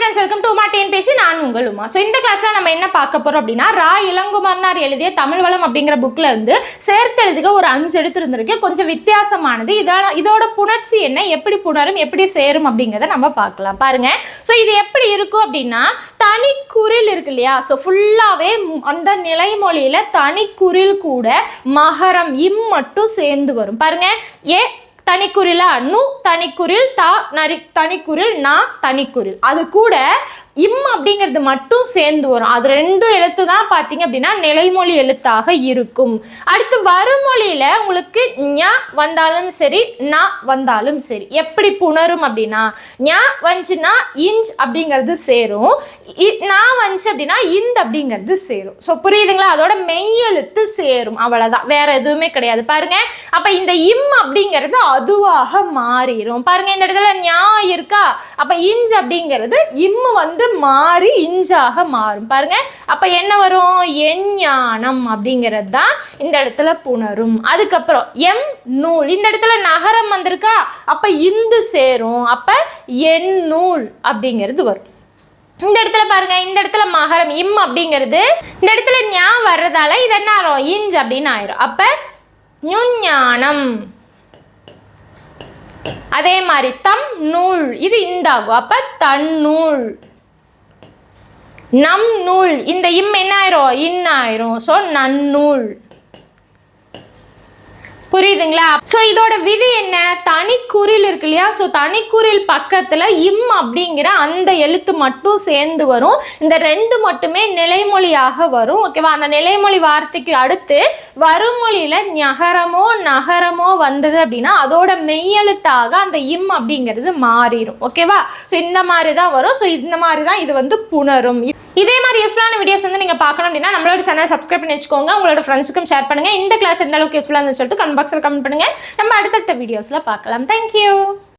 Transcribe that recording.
Friends welcome to Uma டேன் பேசி நான் உங்கள் உமா. ஸோ இந்த கிளாஸில் நம்ம என்ன பார்க்க போகிறோம் அப்படின்னா ரா இளங்குமர்னார் எழுதிய தமிழ் வளம் அப்படிங்கிற புக்கில் இருந்து சேர்த்து எழுதுக ஒரு அஞ்சு எழுத்து இருந்திருக்கு கொஞ்சம் வித்தியாசமானது. இதான இதோட புணர்ச்சி என்ன? எப்படி புணரும்? எப்படி சேரும்? அப்படிங்கிறத நம்ம பார்க்கலாம். பாருங்க. ஸோ இது எப்படி இருக்கும் அப்படின்னா தனி குரில் இருக்கு இல்லையா? ஸோ ஃபுல்லாகவே அந்த நிலைமொழியில தனிக்குறில் கூட மகரம் இம் மட்டும் சேர்ந்து வரும். பாருங்க. ஏ தனிக்குறிலா? நு தனிக்குறில் தா நரி தனிக்குறில் நா தனிக்குறில். அது கூட இம் அப்படிங்கிறது மட்டும் சேர்ந்து வரும். அது ரெண்டு எழுத்து தான் பார்த்தீங்க அப்படின்னா நிலைமொழி எழுத்தாக இருக்கும். அடுத்து வருமொழியில் உங்களுக்கு ஞ வந்தாலும் சரி ந வந்தாலும் சரி. எப்படி புணரும் அப்படின்னா ஞ வந்துச்சுன்னா இஞ்ச் அப்படிங்கிறது சேரும். இ- வந்துச்சு அப்படின்னா இந்த அப்படிங்கிறது சேரும். ஸோ புரியுதுங்களா? அதோட மெய்யெழுத்து சேரும். அவ்வளோதான் வேற எதுவுமே கிடையாது. பாருங்க. அப்போ இந்த இம் அப்படிங்கிறது அதுவாக மாறிடும் பாருங்க இந்த இடத்துல ஞா இருக்கா? அப்ப இஞ்ச் அப்படிங்கிறது இம் வந்து மாறி இஞ்சாக மாறும். பாருங்க அப்ப என்ன வரும்? எஞ்ஞானம் அப்படிங்கிறது தான் இந்த இடத்துல புணரும். அதுக்கப்புறம் எம் நூல். இந்த இடத்துல நகரம் வந்திருக்கா? அப்ப இந்து சேரும். அப்ப என் நூல் அப்படிங்கிறது வரும். இந்த இடத்துல பாருங்க இந்த இடத்துல மகரம் இம் அப்படிங்கிறது இந்த இடத்துல ஞா வர்றதால இது என்ன ஆகும் இஞ்ச் அப்படின்னு ஆயிரும். அப்ப நுஞ்ஞானம் அதே மாதிரி தம் நூல் இது இந்தாகும். அப்ப தன்னூல் நம் நூல் இந்த இம் என்ன ஆயிரும் இன் ஆயிரும் ஸோ நன்னூல் புரியுதுங்களா? ஸோ இதோட விதி என்ன? தனிக்குறில் இருக்கு இல்லையா? ஸோ தனிக்குறில் பக்கத்தில் இம் அப்படிங்கிற அந்த எழுத்து மட்டும் சேர்ந்து வரும். இந்த ரெண்டு மட்டுமே நிலைமொழியாக வரும் ஓகேவா அந்த நிலைமொழி வார்த்தைக்கு அடுத்து வருமொழியில் நகரமோ நகரமோ வந்தது அப்படின்னா அதோட மெய்யெழுத்தாக அந்த இம் அப்படிங்கிறது மாறிடும் ஓகேவா ஸோ இந்த மாதிரி தான் வரும். ஸோ இந்த மாதிரி தான் இது வந்து புணரும். இதே மாதிரி யூஸ்ஃபுல்லான வீடியோஸ் வந்து நீங்கள் பார்க்கணும் அப்படின்னா நம்மளோட சேனல் சப்ஸ்கிரைப் பண்ணி வச்சுக்கோங்க. உங்களோட ஃப்ரெண்ட்ஸுக்கும் ஷேர் பண்ணுங்க. இந்த கிளாஸ் எந்த அளவுக்கு யூஸ்ஃபுல்லாக சொல்லிட்டு கன்ஃபார்ம் பாக்ஸில் கமெண்ட் பண்ணுங்க. நம்ம அடுத்தடுத்த வீடியோஸில் பார்க்கலாம். தேங்க்யூ